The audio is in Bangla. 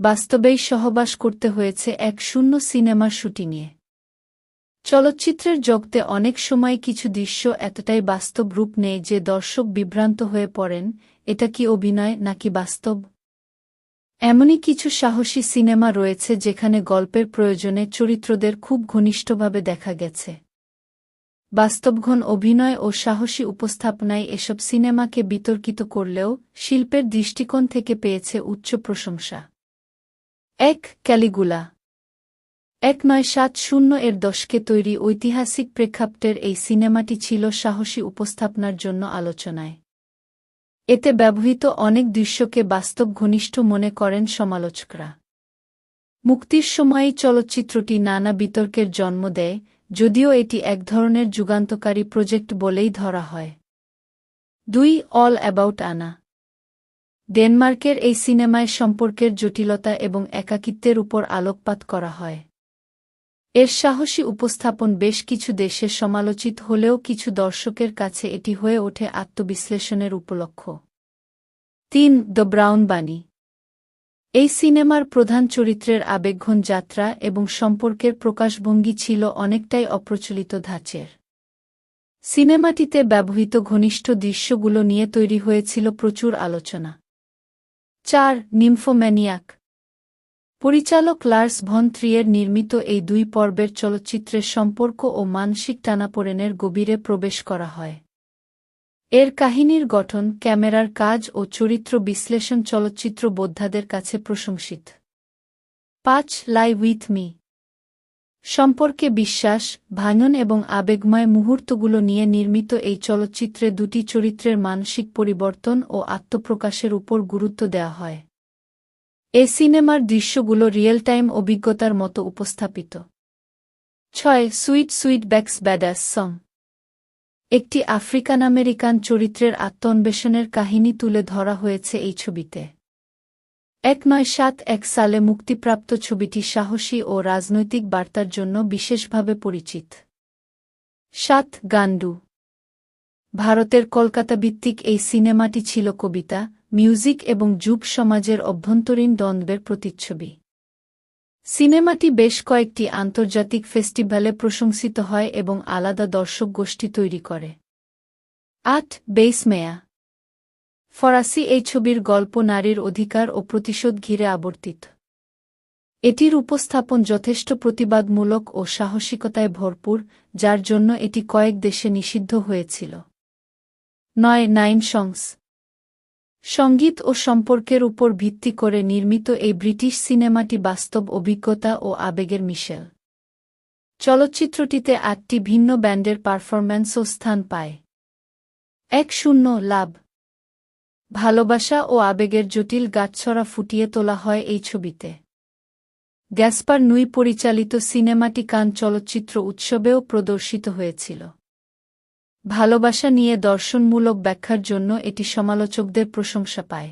বাস্তবেই সহবাস করতে হয়েছে এক শূন্য সিনেমার শুটিংয়ে চলচ্চিত্রের জগতে অনেক সময় কিছু দৃশ্য এতটাই বাস্তব রূপ নেয় যে দর্শক বিভ্রান্ত হয়ে পড়েন, এটা কি অভিনয় নাকি বাস্তব? এমনই কিছু সাহসী সিনেমা রয়েছে যেখানে গল্পের প্রয়োজনে চরিত্রদের খুব ঘনিষ্ঠভাবে দেখা গেছে। বাস্তবঘন অভিনয় ও সাহসী উপস্থাপনায় এসব সিনেমাকে বিতর্কিত করলেও শিল্পের দৃষ্টিকোণ থেকে পেয়েছে উচ্চ প্রশংসা। এক ক্যালিগুলা। এক নয় সাত শূন্য এর দশকে তৈরি ঐতিহাসিক প্রেক্ষাপটের এই সিনেমাটি ছিল সাহসী উপস্থাপনার জন্য আলোচনায়। এতে ব্যবহৃত অনেক দৃশ্যকে বাস্তব ঘনিষ্ঠ মনে করেন সমালোচকরা। মুক্তির সময়ই চলচ্চিত্রটি নানা বিতর্কের জন্ম দেয়, যদিও এটি এক ধরনের যুগান্তকারী প্রজেক্ট বলেই ধরা হয়। দুই অল অ্যাবাউট আনা। ডেনমার্কের এই সিনেমায় সম্পর্কের জটিলতা এবং একাকিত্বের উপর আলোকপাত করা হয়। এর সাহসী উপস্থাপন বেশ কিছু দেশে সমালোচিত হলেও কিছু দর্শকের কাছে এটি হয়ে ওঠে আত্মবিশ্লেষণের উপলক্ষ। তিন, দ্য ব্রাউন বাণী। এই সিনেমার প্রধান চরিত্রের আবেগঘন যাত্রা এবং সম্পর্কের প্রকাশভঙ্গি ছিল অনেকটাই অপ্রচলিত ধাঁচের। সিনেমাটিতে ব্যবহৃত ঘনিষ্ঠ দৃশ্যগুলো নিয়ে তৈরি হয়েছিল প্রচুর আলোচনা। চার নিম্ফোম্যানিয়াক। পরিচালক লার্স ভন নির্মিত এই দুই পর্বের চলচ্চিত্রের সম্পর্ক ও মানসিক টানাপোড়েনের গভীরে প্রবেশ করা হয়। এর কাহিনীর গঠন, ক্যামেরার কাজ ও চরিত্র বিশ্লেষণ চলচ্চিত্র বোদ্ধাদের কাছে প্রশংসিত। পাঁচ, লাই উইথ মি। সম্পর্কে বিশ্বাস, ভাঙন এবং আবেগময় মুহূর্তগুলো নিয়ে নির্মিত এই চলচ্চিত্রে দুটি চরিত্রের মানসিক পরিবর্তন ও আত্মপ্রকাশের উপর গুরুত্ব দেওয়া হয়। এ সিনেমার দৃশ্যগুলো রিয়েল টাইম অভিজ্ঞতার মতো উপস্থাপিত। ছয়, sweet sweet back's badass song. একটি আফ্রিকান আমেরিকান চরিত্রের আত্মন্বেষণের কাহিনী তুলে ধরা হয়েছে এই ছবিতে। এক নয় সাত এক সালে মুক্তিপ্রাপ্ত ছবিটি সাহসী ও রাজনৈতিক বার্তার জন্য বিশেষভাবে পরিচিত। সাত গান্ডু ভারতের কলকাতা ভিত্তিক এই সিনেমাটি ছিল কবিতা, মিউজিক এবং যুব সমাজের অভ্যন্তরীণ দ্বন্দ্বের প্রতিচ্ছবি। সিনেমাটি বেশ কয়েকটি আন্তর্জাতিক ফেস্টিভ্যালে প্রশংসিত হয় এবং আলাদা দর্শক গোষ্ঠী তৈরি করে। আট বেইস মেয়া। ফরাসি এই ছবির গল্প নারীর অধিকার ও প্রতিশোধ ঘিরে আবর্তিত। এটির উপস্থাপন যথেষ্ট প্রতিবাদমূলক ও সাহসিকতায় ভরপুর, যার জন্য এটি কয়েক দেশে নিষিদ্ধ হয়েছিল। নয়, নাইন সংস। সংগীত ও সম্পর্কের উপর ভিত্তি করে নির্মিত এই ব্রিটিশ সিনেমাটি বাস্তব অভিজ্ঞতা ও আবেগের মিশেল। চলচ্চিত্রটিতে আটটি ভিন্ন ব্যান্ডের পারফরম্যান্সও স্থান পায়। এক শূন্য, লাভ। ভালোবাসা ও আবেগের জটিল গাছছড়া ফুটিয়ে তোলা হয় এই ছবিতে। গ্যাসপার নুই পরিচালিত সিনেমাটি কান চলচ্চিত্র উৎসবেও প্রদর্শিত হয়েছিল। ভালোবাসা নিয়ে দর্শনমূলক ব্যাখ্যার জন্য এটি সমালোচকদের প্রশংসা পায়।